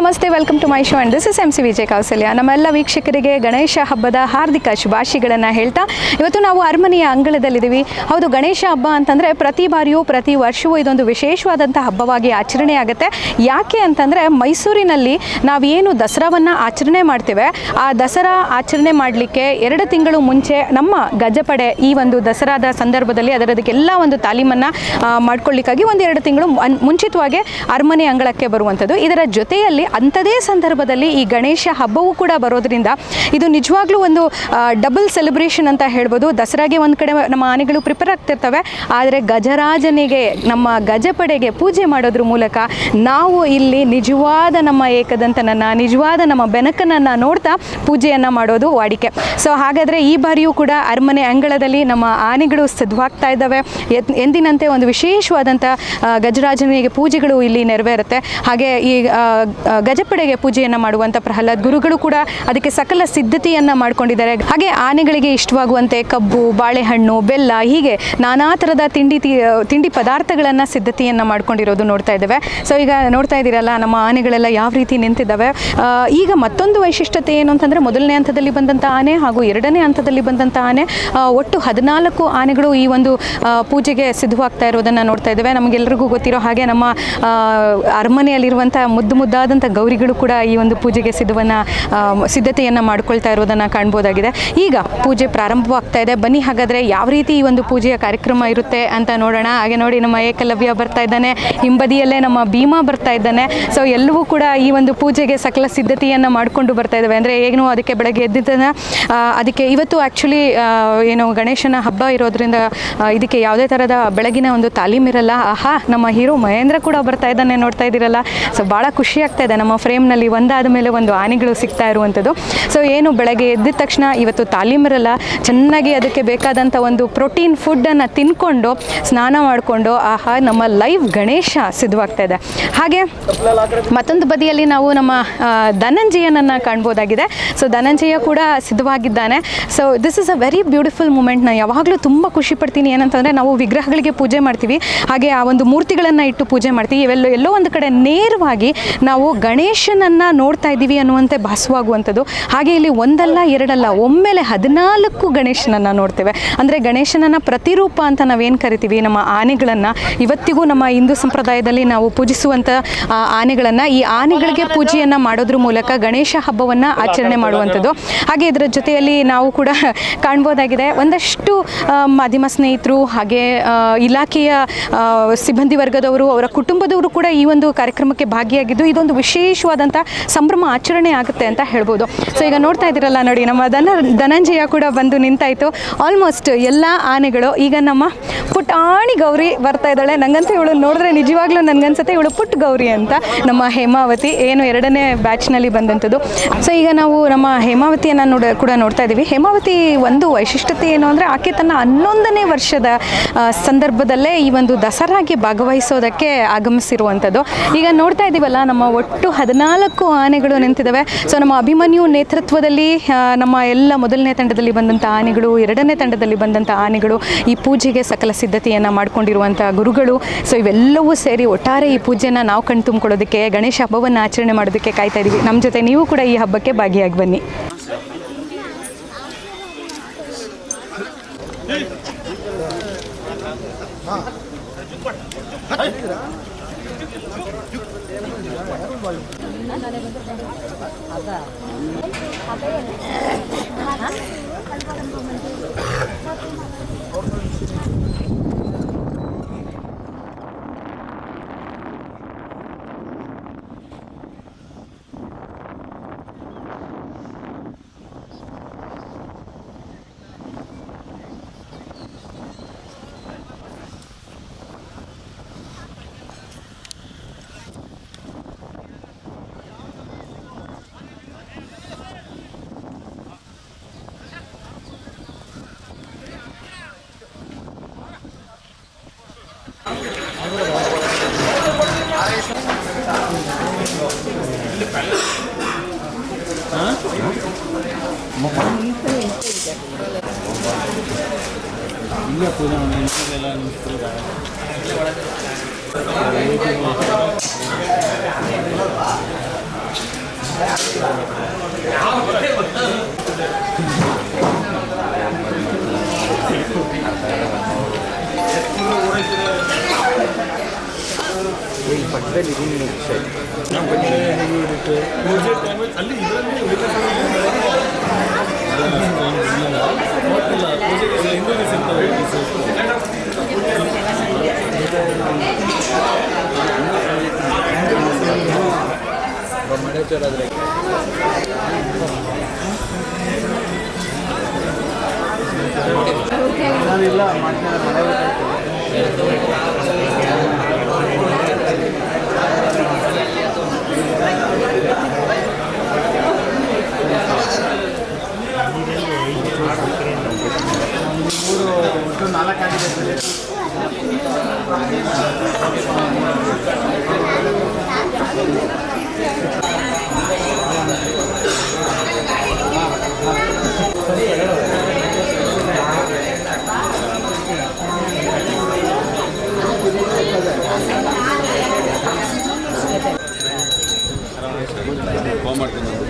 ನಮಸ್ತೆ welcome to my show and this is M C Vijay Kausalya ನಮ್ಮೆಲ್ಲ ವೀಕ್ಷಕರಿಗೆ ಗಣೇಶ ಹಬ್ಬದ ಹಾರ್ದಿಕ ಶುಭಾಶಯಗಳನ್ನು ಹೇಳ್ತಾ, ಇವತ್ತು ನಾವು ಅರಮನೆಯ ಅಂಗಳದಲ್ಲಿದ್ದೀವಿ. ಹೌದು, ಗಣೇಶ ಹಬ್ಬ ಅಂತಂದರೆ ಪ್ರತಿ ಬಾರಿಯೂ, ಪ್ರತಿ ವರ್ಷವೂ ಇದೊಂದು ವಿಶೇಷವಾದಂಥ ಹಬ್ಬವಾಗಿ ಆಚರಣೆ ಆಗುತ್ತೆ. ಯಾಕೆ ಅಂತಂದರೆ ಮೈಸೂರಿನಲ್ಲಿ ನಾವೇನು ದಸರಾವನ್ನು ಆಚರಣೆ ಮಾಡ್ತೇವೆ, ಆ ದಸರಾ ಆಚರಣೆ ಮಾಡಲಿಕ್ಕೆ ಎರಡು ತಿಂಗಳು ಮುಂಚೆ ನಮ್ಮ ಗಜಪಡೆ ಈ ಒಂದು ದಸರಾದ ಸಂದರ್ಭದಲ್ಲಿ ಅದರದಕ್ಕೆಲ್ಲ ಒಂದು ತಾಲೀಮನ್ನು ಮಾಡ್ಕೊಳ್ಳಿಕ್ಕಾಗಿ ಒಂದು ಎರಡು ತಿಂಗಳು ಮುಂಚಿತವಾಗಿ ಅರಮನೆ ಅಂಗಳಕ್ಕೆ ಬರುವಂಥದ್ದು. ಇದರ ಜೊತೆಯಲ್ಲಿ ಅಂಥದೇ ಸಂದರ್ಭದಲ್ಲಿ ಈ ಗಣೇಶ ಹಬ್ಬವೂ ಕೂಡ ಬರೋದ್ರಿಂದ ಇದು ನಿಜವಾಗ್ಲೂ ಒಂದು ಡಬಲ್ ಸೆಲೆಬ್ರೇಷನ್ ಅಂತ ಹೇಳ್ಬೋದು. ದಸರಾಗೆ ಒಂದು ಕಡೆ ನಮ್ಮ ಆನೆಗಳು ಪ್ರಿಪೇರ್ ಆಗ್ತಿರ್ತವೆ. ಆದರೆ ಗಜರಾಜನಿಗೆ, ನಮ್ಮ ಗಜಪಡೆಗೆ ಪೂಜೆ ಮಾಡೋದ್ರ ಮೂಲಕ ನಾವು ಇಲ್ಲಿ ನಿಜವಾದ ನಮ್ಮ ಏಕದಂತನನ್ನು, ನಿಜವಾದ ನಮ್ಮ ಬೆನಕನನ್ನು ನೋಡ್ತಾ ಪೂಜೆಯನ್ನು ಮಾಡೋದು ವಾಡಿಕೆ. ಸೊ ಹಾಗಾದರೆ ಈ ಬಾರಿಯೂ ಕೂಡ ಅರಮನೆ ಅಂಗಳದಲ್ಲಿ ನಮ್ಮ ಆನೆಗಳು ಸಿದ್ಧವಾಗ್ತಾ ಇದ್ದಾವೆ. ಎಂದಿನಂತೆ ಒಂದು ವಿಶೇಷವಾದಂಥ ಗಜರಾಜನಿಗೆ ಪೂಜೆಗಳು ಇಲ್ಲಿ ನೆರವೇರುತ್ತೆ. ಹಾಗೆ ಈ ಗಜಪಡೆಗೆ ಪೂಜೆಯನ್ನು ಮಾಡುವಂಥ ಪ್ರಹ್ಲಾದ್ ಗುರುಗಳು ಕೂಡ ಅದಕ್ಕೆ ಸಕಲ ಸಿದ್ಧತೆಯನ್ನು ಮಾಡಿಕೊಂಡಿದ್ದಾರೆ. ಹಾಗೆ ಆನೆಗಳಿಗೆ ಇಷ್ಟವಾಗುವಂತೆ ಕಬ್ಬು, ಬಾಳೆಹಣ್ಣು, ಬೆಲ್ಲ ಹೀಗೆ ನಾನಾ ಥರದ ತಿಂಡಿ ತಿಂಡಿ ಪದಾರ್ಥಗಳನ್ನು ಸಿದ್ಧತೆಯನ್ನು ಮಾಡ್ಕೊಂಡಿರೋದು ನೋಡ್ತಾ ಇದ್ದೇವೆ. ಸೊ ಈಗ ನೋಡ್ತಾ ಇದ್ದೀರಲ್ಲ, ನಮ್ಮ ಆನೆಗಳೆಲ್ಲ ಯಾವ ರೀತಿ ನಿಂತಿದ್ದಾವೆ? ಈಗ ಮತ್ತೊಂದು ವೈಶಿಷ್ಟ್ಯತೆ ಏನು ಅಂತಂದರೆ ಮೊದಲನೇ ಹಂತದಲ್ಲಿ ಬಂದಂಥ ಆನೆ ಹಾಗೂ ಎರಡನೇ ಹಂತದಲ್ಲಿ ಬಂದಂಥ ಆನೆ ಒಟ್ಟು ಹದಿನಾಲ್ಕು ಆನೆಗಳು ಈ ಒಂದು ಪೂಜೆಗೆ ಸಿದ್ಧವಾಗ್ತಾ ಇರೋದನ್ನು ನೋಡ್ತಾ ಇದ್ದೇವೆ. ನಮಗೆಲ್ಲರಿಗೂ ಗೊತ್ತಿರೋ ಹಾಗೆ ನಮ್ಮ ಅರಮನೆಯಲ್ಲಿರುವಂಥ ಮುದ್ದು ಮುದ್ದಾದಂಥ ಗೌರಿಗಳು ಕೂಡ ಈ ಒಂದು ಪೂಜೆಗೆ ಸಿದ್ಧವನ್ನು ಸಿದ್ಧತೆಯನ್ನು ಮಾಡಿಕೊಳ್ತಾ ಇರೋದನ್ನು ಕಾಣ್ಬೋದಾಗಿದೆ. ಈಗ ಪೂಜೆ ಪ್ರಾರಂಭವಾಗ್ತಾ ಇದೆ. ಬನ್ನಿ ಹಾಗಾದರೆ ಯಾವ ರೀತಿ ಈ ಒಂದು ಪೂಜೆಯ ಕಾರ್ಯಕ್ರಮ ಇರುತ್ತೆ ಅಂತ ನೋಡೋಣ. ಹಾಗೆ ನೋಡಿ ನಮ್ಮ ಏಕಲವ್ಯ ಬರ್ತಾ ಇದ್ದಾನೆ. ಹಿಂಬದಿಯಲ್ಲೇ ನಮ್ಮ ಭೀಮಾ ಬರ್ತಾ ಇದ್ದಾನೆ. ಸೊ ಎಲ್ಲವೂ ಕೂಡ ಈ ಒಂದು ಪೂಜೆಗೆ ಸಕಲ ಸಿದ್ಧತೆಯನ್ನು ಮಾಡಿಕೊಂಡು ಬರ್ತಾ ಇದ್ದಾವೆ. ಅಂದರೆ ಏನು, ಅದಕ್ಕೆ ಬೆಳಗ್ಗೆ ಎದ್ದಿದ್ದಾನೆ ಅದಕ್ಕೆ ಇವತ್ತು ಆ್ಯಕ್ಚುಲಿ ಏನು ಗಣೇಶನ ಹಬ್ಬ ಇರೋದ್ರಿಂದ ಇದಕ್ಕೆ ಯಾವುದೇ ಥರದ ಬೆಳಗಿನ ಒಂದು ತಾಲೀಮಿರಲ್ಲ. ಆಹಾ, ನಮ್ಮ ಹೀರೋ ಮಹೇಂದ್ರ ಕೂಡ ಬರ್ತಾ ಇದ್ದಾನೆ ನೋಡ್ತಾ ಇದ್ದೀರಲ್ಲ. ಸೊ ಭಾಳ ಖುಷಿ ಆಗ್ತಾ ಇದೆ ನಮ್ಮ ಫ್ರೇಮ್ನಲ್ಲಿ ಒಂದಾದ ಮೇಲೆ ಒಂದು ಆನೆಗಳು ಸಿಗ್ತಾ ಇರುವಂಥದ್ದು. ಸೊ ಏನು ಬೆಳಗ್ಗೆ ಎದ್ದಿದ ತಕ್ಷಣ ಇವತ್ತು ತಾಲೀಮರೆಲ್ಲ ಚೆನ್ನಾಗಿ ಅದಕ್ಕೆ ಬೇಕಾದಂಥ ಒಂದು ಪ್ರೋಟೀನ್ ಫುಡ್ಡನ್ನು ತಿನ್ಕೊಂಡು, ಸ್ನಾನ ಮಾಡಿಕೊಂಡು, ಆಹಾ, ನಮ್ಮ ಲೈವ್ ಗಣೇಶ ಸಿದ್ಧವಾಗ್ತಾ ಇದೆ. ಹಾಗೆ ಮತ್ತೊಂದು ಬದಿಯಲ್ಲಿ ನಾವು ನಮ್ಮ ಧನಂಜಯನನ್ನು ಕಾಣ್ಬೋದಾಗಿದೆ. ಸೊ ಧನಂಜಯ ಕೂಡ ಸಿದ್ಧವಾಗಿದ್ದಾನೆ. So this is a very beautiful moment ನಾನು ಯಾವಾಗಲೂ ತುಂಬ ಖುಷಿ ಪಡ್ತೀನಿ ಏನಂತಂದರೆ, ನಾವು ವಿಗ್ರಹಗಳಿಗೆ ಪೂಜೆ ಮಾಡ್ತೀವಿ. ಹಾಗೆ ಆ ಒಂದು ಮೂರ್ತಿಗಳನ್ನು ಇಟ್ಟು ಪೂಜೆ ಮಾಡ್ತೀವಿ. ಇವೆಲ್ಲೋ, ಎಲ್ಲೋ ಒಂದು ಕಡೆ ನೇರವಾಗಿ ನಾವು ಗಣೇಶನನ್ನು ನೋಡ್ತಾ ಇದ್ದೀವಿ ಅನ್ನುವಂತೆ ಭಾಸವಾಗುವಂಥದ್ದು. ಹಾಗೆ ಇಲ್ಲಿ ಒಂದಲ್ಲ, ಎರಡಲ್ಲ, ಒಮ್ಮೆಲೆ ಹದಿನಾಲ್ಕು ಗಣೇಶನನ್ನು ನೋಡ್ತೇವೆ. ಅಂದರೆ ಗಣೇಶನನ್ನು ಪ್ರತಿರೂಪ ಅಂತ ನಾವೇನು ಕರಿತೀವಿ? ನಮ್ಮ ಆನೆಗಳನ್ನು. ಇವತ್ತಿಗೂ ನಮ್ಮ ಹಿಂದೂ ಸಂಪ್ರದಾಯದಲ್ಲಿ ನಾವು ಪೂಜಿಸುವಂಥ ಆನೆಗಳನ್ನು. ಈ ಆನೆಗಳಿಗೆ ಪೂಜೆಯನ್ನು ಮಾಡೋದ್ರ ಮೂಲಕ ಗಣೇಶ ಹಬ್ಬವನ್ನು ಆಚರಣೆ ಮಾಡುವಂಥದ್ದು. ಹಾಗೆ ಇದರ ಜೊತೆಯಲ್ಲಿ ನಾವು ಕೂಡ ಕಾಣ್ಬೋದಾಗಿದೆ. ಒಂದಷ್ಟು ಮಾಧ್ಯಮ ಸ್ನೇಹಿತರು ಹಾಗೆ ಇಲಾಖೆಯ ಸಿಬ್ಬಂದಿ ವರ್ಗದವರು, ಅವರ ಕುಟುಂಬದವರು ಕೂಡ ಈ ಒಂದು ಕಾರ್ಯಕ್ರಮಕ್ಕೆ ಭಾಗಿಯಾಗಿದ್ದು ಇದೊಂದು ವಿಶೇಷವಾದಂಥ ಸಂಭ್ರಮ ಆಚರಣೆ ಆಗುತ್ತೆ ಅಂತ ಹೇಳ್ಬೋದು. ಸೊ ಈಗ ನೋಡ್ತಾ ಇದ್ದೀರಲ್ಲ ನೋಡಿ, ನಮ್ಮ ಧನ ಧನಂಜಯ ಕೂಡ ಬಂದು ನಿಂತಾಯಿತು. ಆಲ್ಮೋಸ್ಟ್ ಎಲ್ಲ ಆನೆಗಳು, ಈಗ ನಮ್ಮ ಪುಟಾಣಿ ಗೌರಿ ಬರ್ತಾ ಇದ್ದಾಳೆ. ನಂಗಂತೂ ಇವಳು ನೋಡಿದ್ರೆ ನಿಜವಾಗ್ಲೂ ನನಗನ್ಸುತ್ತೆ. ಇವಳು ಪುಟ್ ಗೌರಿ ಅಂತ ನಮ್ಮ ಹೇಮಾವತಿ, ಏನು ಎರಡನೇ ಬ್ಯಾಚ್ನಲ್ಲಿ ಬಂದಂಥದ್ದು. ಸೊ ಈಗ ನಾವು ನಮ್ಮ ಹೇಮಾವತಿಯನ್ನು ನೋಡ, ಕೂಡ ನೋಡ್ತಾ ಇದ್ದೀವಿ. ಹೇಮಾವತಿ ಒಂದು ವೈಶಿಷ್ಟ್ಯತೆ ಏನು ಅಂದರೆ ಆಕೆ ತನ್ನ ಹನ್ನೊಂದನೇ ವರ್ಷದ ಸಂದರ್ಭದಲ್ಲೇ ಈ ಒಂದು ದಸರಾಗೆ ಭಾಗವಹಿಸೋದಕ್ಕೆ ಆಗಮಿಸಿರುವಂಥದ್ದು. ಈಗ ನೋಡ್ತಾ ಇದ್ದೀವಲ್ಲ, ನಮ್ಮ ಒಟ್ಟು ಹದಿನಾಲ್ಕು ಆನೆಗಳು ನಿಂತಿದ್ದಾವೆ. ಸೊ ನಮ್ಮ ಅಭಿಮನ್ಯು ನೇತೃತ್ವದಲ್ಲಿ ನಮ್ಮ ಎಲ್ಲ ಮೊದಲನೇ ತಂಡದಲ್ಲಿ ಬಂದಂಥ ಆನೆಗಳು, ಎರಡನೇ ತಂಡದಲ್ಲಿ ಬಂದಂಥ ಆನೆಗಳು ಈ ಪೂಜೆಗೆ ಸಕಲ ಸಿದ್ಧತೆಯನ್ನು ಮಾಡಿಕೊಂಡಿರುವಂಥ ಗುರುಗಳು. ಸೊ ಇವೆಲ್ಲವೂ ಸೇರಿ ಒಟ್ಟಾರೆ ಈ ಪೂಜೆನ ನಾವು ಕಣ್ ತುಂಬಿಕೊಳ್ಳೋದಕ್ಕೆ, ಗಣೇಶ ಹಬ್ಬವನ್ನು ಆಚರಣೆ ಮಾಡೋದಕ್ಕೆ ಕಾಯ್ತಾ ಇದ್ದೀವಿ ನಮ್ಮ ಜೊತೆ ನೀವು ಕೂಡ ಈ ಹಬ್ಬಕ್ಕೆ ಭಾಗಿಯಾಗಿ ಬನ್ನಿ. ಈ ಪಕ್ಕದಲ್ಲಿ ರೂಮ್ ಇರುತ್ತೆ ಇರುತ್ತೆ ಅಲ್ಲಿ ಇದರಲ್ಲಿ ಓಹೋ ಆದರೆ ಸಿ ನಿಲ್ಸೋರೆ ಗಣಪತಿ ಹೊತ್ತು ಮಾಡ್ತೀನಿ.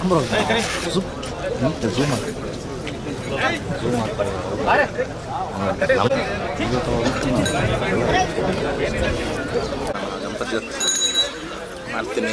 Bro, zoom, zoom ಮಾಡಿ zoom ಮಾಡ್ತಾರೆ ಮಾಡ್ತೀನಿ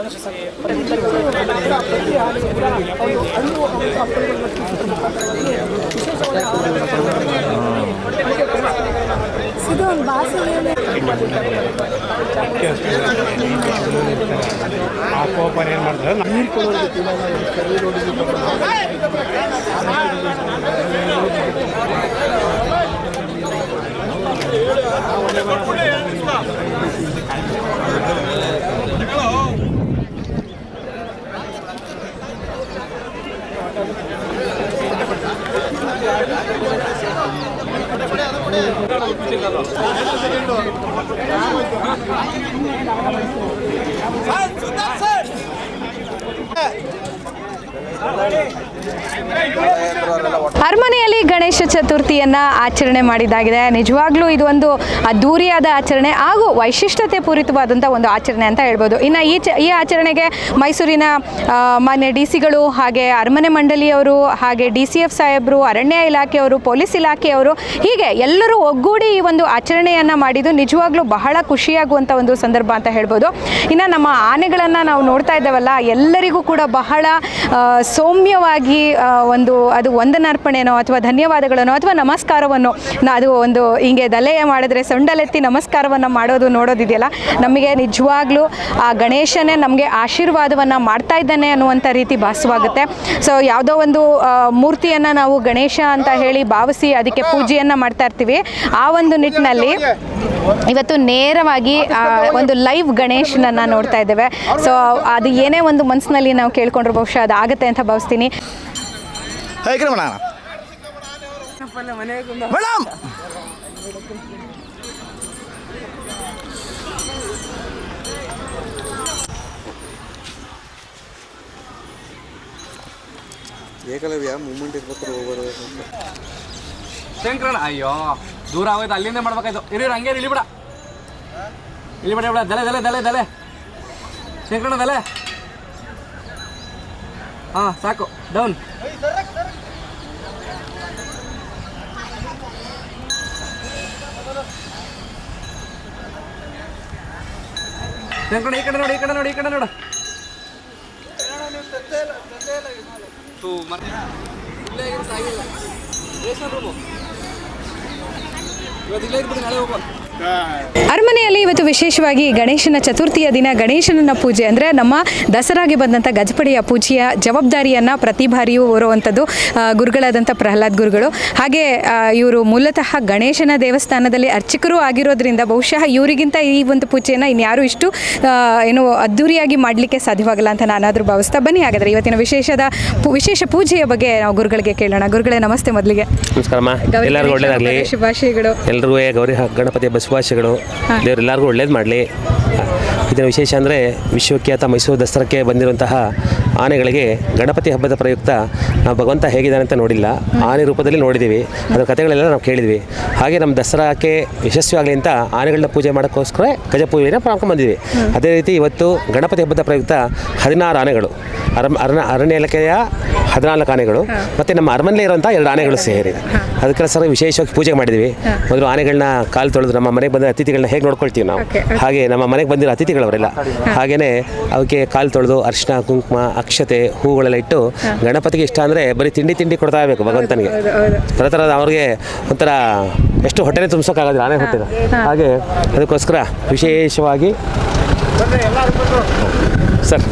ಹೋಗ್ತೀನಿ ಒಂದು ಬರ್ತಿದ್ರಲ್ಲ ಆ ಕೋಪನ ಏನು ಮಾಡ್ತಾರೆ ನೀರು Hey! ಅರಮನೆಯಲ್ಲಿ ಗಣೇಶ ಚತುರ್ಥಿಯನ್ನ ಆಚರಣೆ ಮಾಡಿದ್ದಾಗಿದೆ. ನಿಜವಾಗ್ಲೂ ಇದು ಒಂದು ಅದ್ದೂರಿಯಾದ ಆಚರಣೆ ಹಾಗೂ ವೈಶಿಷ್ಟ್ಯತೆ ಪೂರಿತವಾದಂಥ ಒಂದು ಆಚರಣೆ ಅಂತ ಹೇಳ್ಬೋದು. ಇನ್ನು ಈ ಈ ಆಚರಣೆಗೆ ಮೈಸೂರಿನ ಮಾನ್ಯ ಡಿ ಸಿಗಳು ಹಾಗೆ ಅರಮನೆ ಮಂಡಳಿಯವರು ಹಾಗೆ ಡಿ ಸಿ ಎಫ್ ಸಾಹೇಬರು, ಅರಣ್ಯ ಇಲಾಖೆಯವರು, ಪೊಲೀಸ್ ಇಲಾಖೆಯವರು ಹೀಗೆ ಎಲ್ಲರೂ ಒಗ್ಗೂಡಿ ಈ ಒಂದು ಆಚರಣೆಯನ್ನು ಮಾಡಿದ್ದು ನಿಜವಾಗ್ಲೂ ಬಹಳ ಖುಷಿಯಾಗುವಂಥ ಒಂದು ಸಂದರ್ಭ ಅಂತ ಹೇಳ್ಬೋದು. ಇನ್ನು ನಮ್ಮ ಆನೆಗಳನ್ನು ನಾವು ನೋಡ್ತಾ ಇದ್ದೇವಲ್ಲ, ಎಲ್ಲರಿಗೂ ಕೂಡ ಬಹಳ ಸೌಮ್ಯವಾಗಿ ಒಂದು, ಅದು ವಂದನಾರ್ಪಣೆನೋ ಅಥವಾ ಧನ್ಯವಾದಗಳನ್ನೋ ಅಥವಾ ನಮಸ್ಕಾರವನ್ನು ಅದು ಒಂದು ಹಿಂಗೆ ದಲೆಯ ಮಾಡಿದ್ರೆ ಸೊಂಡಲೆತ್ತಿ ನಮಸ್ಕಾರವನ್ನು ಮಾಡೋದು ನೋಡೋದಿದೆಯಲ್ಲ? ನಮಗೆ ನಿಜವಾಗ್ಲೂ ಆ ಗಣೇಶನೇ ನಮಗೆ ಆಶೀರ್ವಾದವನ್ನು ಮಾಡ್ತಾ ಇದ್ದಾನೆ ಅನ್ನುವಂಥ ರೀತಿ ಭಾಸವಾಗುತ್ತೆ. ಸೊ ಯಾವುದೋ ಒಂದು ಮೂರ್ತಿಯನ್ನು ನಾವು ಗಣೇಶ ಅಂತ ಹೇಳಿ ಭಾವಿಸಿ ಅದಕ್ಕೆ ಪೂಜೆಯನ್ನು ಮಾಡ್ತಾ ಇರ್ತೀವಿ. ಆ ಒಂದು ನಿಟ್ಟಿನಲ್ಲಿ ಇವತ್ತು ನೇರವಾಗಿ ಒಂದು ಲೈವ್ ಗಣೇಶನನ್ನು ನೋಡ್ತಾ ಇದ್ದೇವೆ. ಸೊ ಅದು ಏನೇ ಒಂದು ಮನಸ್ಸಿನಲ್ಲಿ ನಾವು ಕೇಳ್ಕೊಂಡ್ರೆ ಬಹುಶಃ ಅದು ಆಗುತ್ತೆ ಅಂತ ಭಾವಿಸ್ತೀನಿ. Hey, madam madam Ekalavya moment ಇರ್ಬೇಕಾದ್ರೆ ಹೋಗೋದು. ಶಂಕರಣ್ಣ ಅಯ್ಯೋ ದೂರ ಆಗೋಯ್ತು ಅಲ್ಲಿಂದ ಮಾಡ್ಬೇಕಾಯ್ತು. ಇರಿ ಹಂಗೇ ಇಲ್ಲಿ ಇಳಿ ಬಿಡ ಇಲ್ಲಿ ಬಿಡ ಬಿಡ ದಲೆ ದಲೆ ದಲೆ ದಲೆ. ಶಂಕರಣ್ಣ ದಲೆ. ಹಾಂ ಸಾಕು ಡೌನ್. ಶಂಕರಣ್ಣ ಈ ಕಡೆ ನೋಡಿ, ಈ ಕಡೆ ನೋಡಿ, ಈ ಕಡೆ ನೋಡು. ಇವತ್ತು ಇಲ್ಲೇ ಇದ್ಬಿಟ್ಟು ನಾಳೆ ಹೋಗುವ. ಅರಮನೆಯಲ್ಲಿ ಇವತ್ತು ವಿಶೇಷವಾಗಿ ಗಣೇಶನ ಚತುರ್ಥಿಯ ದಿನ ಗಣೇಶನನ್ನ ಪೂಜೆ ಅಂದ್ರೆ ನಮ್ಮ ದಸರಾಗೆ ಬಂದಂಥ ಗಜಪಡೆಯ ಪೂಜೆಯ ಜವಾಬ್ದಾರಿಯನ್ನ ಪ್ರತಿ ಬಾರಿಯೂ ಹೊರುವಂಥದ್ದು ಆ, ಗುರುಗಳಾದಂಥ ಪ್ರಹ್ಲಾದ್ ಗುರುಗಳು. ಹಾಗೆ ಇವರು ಮೂಲತಃ ಗಣೇಶನ ದೇವಸ್ಥಾನದಲ್ಲಿ ಅರ್ಚಕರು ಆಗಿರೋದ್ರಿಂದ ಬಹುಶಃ ಇವರಿಗಿಂತ ಈ ಒಂದು ಪೂಜೆಯನ್ನ ಇನ್ಯಾರು ಇಷ್ಟು ಏನು ಅದ್ಧೂರಿಯಾಗಿ ಮಾಡಲಿಕ್ಕೆ ಸಾಧ್ಯವಾಗಲ್ಲ ಅಂತ ನಾನಾದರೂ ಭಾವಿಸ್ತಾ ಬನ್ನಿ. ಹಾಗಾದ್ರೆ ಇವತ್ತಿನ ವಿಶೇಷದ ವಿಶೇಷ ಪೂಜೆಯ ಬಗ್ಗೆ ನಾವು ಗುರುಗಳಿಗೆ ಕೇಳೋಣ. ಗುರುಗಳೇ ನಮಸ್ತೆ ಮೊದಲಿಗೆ. ಶುಭಾಶಯಗಳು. ಎಲ್ರಿಗೂ ಗೌರಿ ಗಣಪತಿ ಶುಭಾಶಯಗಳು. ದೇವ್ರು ಎಲ್ಲರಿಗೂ ಒಳ್ಳೇದು ಮಾಡಲಿ. ಇದರ ವಿಶೇಷ ಅಂದರೆ ವಿಶ್ವಖ್ಯಾತ ಮೈಸೂರು ದಸರಾಕ್ಕೆ ಬಂದಿರುವಂತಹ ಆನೆಗಳಿಗೆ ಗಣಪತಿ ಹಬ್ಬದ ಪ್ರಯುಕ್ತ ನಾವು ಭಗವಂತ ಹೇಗಿದ್ದಾನೆ ಅಂತ ನೋಡಿಲ್ಲ. ಆನೆ ರೂಪದಲ್ಲಿ ನೋಡಿದ್ದೀವಿ ಅದರ ಕಥೆಗಳೆಲ್ಲ ನಾವು ಕೇಳಿದ್ವಿ. ಹಾಗೆ ನಮ್ಮ ದಸರಾಕ್ಕೆ ಯಶಸ್ವಿ ಆಗಲಿ ಅಂತ ಆನೆಗಳನ್ನ ಪೂಜೆ ಮಾಡೋಕ್ಕೋಸ್ಕರ ಗಜ ಪೂಜೆನ ಅದೇ ರೀತಿ ಇವತ್ತು ಗಣಪತಿ ಹಬ್ಬದ ಪ್ರಯುಕ್ತ ಹದಿನಾರು ಆನೆಗಳು. ಅರ ಅರಣ್ಯ ಅರಣ್ಯ ಇಲಾಖೆಯ ಹದಿನಾಲ್ಕು ಆನೆಗಳು ಮತ್ತು ನಮ್ಮ ಅರಮನೆ ಇರುವಂಥ ಎರಡು ಆನೆಗಳು ಸೇರಿ ಸರ್ ವಿಶೇಷವಾಗಿ ಪೂಜೆ ಮಾಡಿದ್ವಿ ಮೊದಲು ಆನೆಗಳನ್ನ ಕಾಲು ತೊಳೆದು ನಮ್ಮ ಮನೆಗೆ ಬಂದ ಅತಿಥಿಗಳನ್ನ ಹೇಗೆ ನೋಡ್ಕೊಳ್ತೀವಿ ನಾವು? ಹಾಗೆ ನಮ್ಮ ಮನೆಗೆ ಬಂದಿರೋ ಅತಿಥಿಗಳವರೆಲ್ಲ. ಹಾಗೆಯೇ ಅವಕ್ಕೆ ಕಾಲು ತೊಳೆದು ಅರಿಶಿನ ಕುಂಕುಮ ಅಕ್ಷತೆ ಹೂಗಳೆಲ್ಲ ಇಟ್ಟು ಗಣಪತಿಗೆ ಇಷ್ಟ ಅಂದರೆ ಬರೀ ತಿಂಡಿ ತಿಂಡಿ ಕೊಡ್ತಾ ಇರಬೇಕು ಭಗವಂತನಿಗೆ. ಥರ ಥರದ ಅವ್ರಿಗೆ ಒಂಥರ ಎಷ್ಟು ಹೊಟ್ಟೆನೇ ತುಂಬಿಸೋಕ್ಕಾಗೋದಿಲ್ಲ ಆನೆ ಹೊಟ್ಟೆನ ಹಾಗೆ ಅದಕ್ಕೋಸ್ಕರ ವಿಶೇಷವಾಗಿ ಸರ್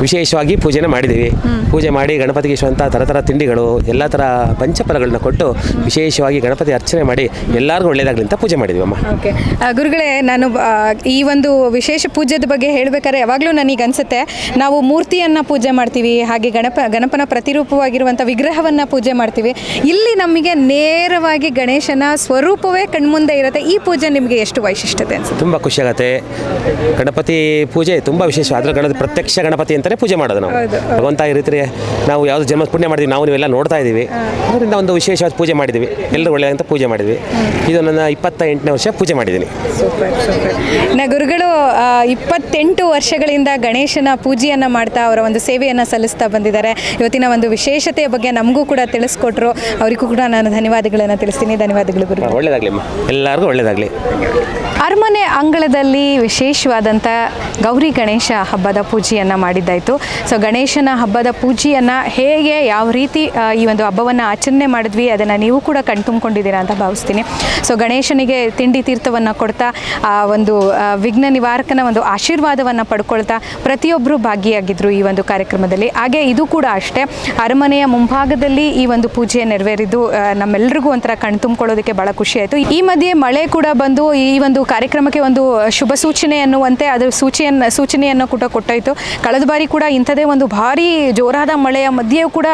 ವಿಶೇಷವಾಗಿ ಪೂಜೆನ ಮಾಡಿದ್ದೀವಿ. ಪೂಜೆ ಮಾಡಿ ಗಣಪತಿಗೆ ಇಷ್ಟುವಂಥ ಥರ ಥರ ತಿಂಡಿಗಳು ಎಲ್ಲ ಥರ ಪಂಚಫಲಗಳನ್ನ ಕೊಟ್ಟು ವಿಶೇಷವಾಗಿ ಗಣಪತಿ ಅರ್ಚನೆ ಮಾಡಿ ಎಲ್ಲರಿಗೂ ಒಳ್ಳೇದಾಗಲಿ ಅಂತ ಪೂಜೆ ಮಾಡಿದ್ವಿ ಅಮ್ಮ ಓಕೆ ಗುರುಗಳೇ ನಾನು ಆ, ಈ ಒಂದು ವಿಶೇಷ ಪೂಜೆದ ಬಗ್ಗೆ ಹೇಳಬೇಕಾದ್ರೆ ಯಾವಾಗಲೂ ನನಗೆ ಅನಿಸುತ್ತೆ ನಾವು ಮೂರ್ತಿಯನ್ನು ಪೂಜೆ ಮಾಡ್ತೀವಿ ಹಾಗೆ ಗಣಪ ಗಣಪನ ಪ್ರತಿರೂಪವಾಗಿರುವಂಥ ವಿಗ್ರಹವನ್ನು ಪೂಜೆ ಮಾಡ್ತೀವಿ. ಇಲ್ಲಿ ನಮಗೆ ನೇರವಾಗಿ ಗಣೇಶನ ಸ್ವರೂಪವೇ ಕಣ್ಮುಂದೆ ಇರುತ್ತೆ. ಈ ಪೂಜೆ ನಿಮಗೆ ಎಷ್ಟು ವೈಶಿಷ್ಟ್ಯತೆ ಅನ್ಸುತ್ತೆ? ತುಂಬ ಖುಷಿಯಾಗತ್ತೆ ಗಣಪತಿ ಪೂಜೆ ತುಂಬ ವಿಶೇಷ. ಅದರ ಗಣದ ಪ್ರತ್ಯಕ್ಷ ಗಣಪತಿ ಅಂತಲೇ ಪೂಜೆ ಮಾಡೋದು ನಾವು. ಭಗವಂತ ಈ ರೀತಿ ನಾವು ಯಾವ್ದು ಜನ್ಮ ಪುಣ್ಯ ಮಾಡಿದ್ವಿ ನಾವು ನೀವೆಲ್ಲ ನೋಡ್ತಾ ಇದ್ದೀವಿ. ಅದರಿಂದ ಒಂದು ವಿಶೇಷವಾದ ಪೂಜೆ ಮಾಡಿದ್ವಿ. ಎಲ್ಲರೂ ಒಳ್ಳೆಯ ಅಂತ ಪೂಜೆ ಮಾಡಿದ್ವಿ. ಇದು ನನ್ನ ಇಪ್ಪತ್ತ ಎಂಟನೇ ವರ್ಷ ಪೂಜೆ ಮಾಡಿದ್ದೀನಿ. ಗುರುಗಳು ಇಪ್ಪತ್ತೆಂಟು ವರ್ಷಗಳಿಂದ ಗಣೇಶನ ಪೂಜೆಯನ್ನು ಮಾಡ್ತಾ ಅವರ ಒಂದು ಸೇವೆಯನ್ನು ಸಲ್ಲಿಸ್ತಾ ಬಂದಿದ್ದಾರೆ. ಇವತ್ತಿನ ಒಂದು ವಿಶೇಷತೆಯ ಬಗ್ಗೆ ನಮಗೂ ಕೂಡ ತಿಳಿಸ್ಕೊಟ್ರು. ಅವರಿಗೂ ಕೂಡ ನಾನು ಧನ್ಯವಾದಗಳನ್ನು ತಿಳಿಸ್ತೀನಿ. ಧನ್ಯವಾದಗಳು ಒಳ್ಳೇದಾಗಲಿ ಅಮ್ಮ. ಎಲ್ಲರಿಗೂ ಒಳ್ಳೇದಾಗಲಿ. ಅರಮನೆ ಅಂಗಳದಲ್ಲಿ ವಿಶೇಷವಾದಂಥ ಗೌರಿ ಗಣೇಶ ಹಬ್ಬದ ಪೂಜೆಯನ್ನು ಮಾಡಿದ್ದಾಯಿತು. ಸೊ ಗಣೇಶನ ಹಬ್ಬದ ಪೂಜೆಯನ್ನು ಹೇಗೆ ಯಾವ ರೀತಿ ಈ ಒಂದು ಹಬ್ಬವನ್ನು ಆಚರಣೆ ಮಾಡಿದ್ವಿ ಅದನ್ನು ನೀವು ಕೂಡ ಕಣ್ತುಂಬ್ಕೊಂಡಿದ್ದೀರಾ ಅಂತ ಭಾವಿಸ್ತೀನಿ. ಸೊ ಗಣೇಶನಿಗೆ ತಿಂಡಿ ತೀರ್ಥವನ್ನು ಕೊಡ್ತಾ ಆ ಒಂದು ವಿಘ್ನ ನಿವಾರಕನ ಒಂದು ಆಶೀರ್ವಾದವನ್ನು ಪಡ್ಕೊಳ್ತಾ ಪ್ರತಿಯೊಬ್ಬರು ಭಾಗಿಯಾಗಿದ್ದರು ಈ ಒಂದು ಕಾರ್ಯಕ್ರಮದಲ್ಲಿ. ಹಾಗೆ ಇದು ಕೂಡ ಅಷ್ಟೇ. ಅರಮನೆಯ ಮುಂಭಾಗದಲ್ಲಿ ಈ ಒಂದು ಪೂಜೆ ನೆರವೇರಿದ್ದು ನಮ್ಮೆಲ್ಲರಿಗೂ ಒಂಥರ ಕಣ್ತುಂಬಿಕೊಳ್ಳೋದಕ್ಕೆ ಭಾಳ ಖುಷಿ ಆಯಿತು. ಈ ಮಧ್ಯೆ ಮಳೆ ಕೂಡ ಬಂದು ಈ ಒಂದು ಕಾರ್ಯಕ್ರಮಕ್ಕೆ ಒಂದು ಶುಭ ಸೂಚನೆ ಅನ್ನುವಂತೆ ಅದರ ಸೂಚನೆಯನ್ನು ಸೂಚನೆಯನ್ನು ಕೂಡ ಕೊಟ್ಟೋಯ್ತು. ಕಳೆದ ಬಾರಿ ಕೂಡ ಇಂಥದೇ ಒಂದು ಭಾರಿ ಜೋರಾದ ಮಳೆಯ ಮಧ್ಯೆಯೂ ಕೂಡ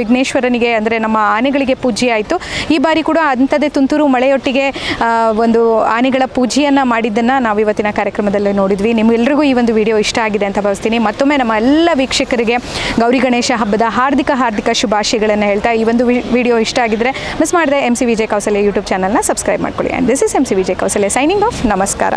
ವಿಘ್ನೇಶ್ವರನಿಗೆ ಅಂದರೆ ನಮ್ಮ ಆನೆಗಳಿಗೆ ಪೂಜೆ ಆಯಿತು. ಈ ಬಾರಿ ಕೂಡ ಅಂಥದೇ ತುಂತುರು ಮಳೆಯೊಟ್ಟಿಗೆ ಒಂದು ಆನೆಗಳ ಪೂಜೆಯನ್ನು ಮಾಡಿದ್ದನ್ನು ನಾವು ಇವತ್ತಿನ ಕಾರ್ಯಕ್ರಮದಲ್ಲಿ ನೋಡಿದ್ವಿ. ನಿಮ್ಗೆಲ್ರಿಗೂ ಈ ಒಂದು ವಿಡಿಯೋ ಇಷ್ಟ ಆಗಿದೆ ಅಂತ ಭಾವಿಸ್ತೀನಿ. ಮತ್ತೊಮ್ಮೆ ನಮ್ಮ ಎಲ್ಲ ವೀಕ್ಷಕರಿಗೆ ಗೌರಿ ಗಣೇಶ ಹಬ್ಬದ ಹಾರ್ದಿಕ ಹಾರ್ದಿಕ ಶುಭಾಶಯಗಳನ್ನು ಹೇಳ್ತಾ ಈ ಒಂದು ವಿಡಿಯೋ ಇಷ್ಟ ಆಗಿದ್ರೆ ಮಿಸ್ ಮಾಡಿದೆ M C Vijay Kausalya YouTube ಚಾನಲ್ನ ಸಬ್ಸ್ಕ್ರೈಬ್ ಮಾಡ್ಕೊಳ್ಳಿ. And this is M C Vijay Kausalya signing off ನಮಸ್ಕಾರ.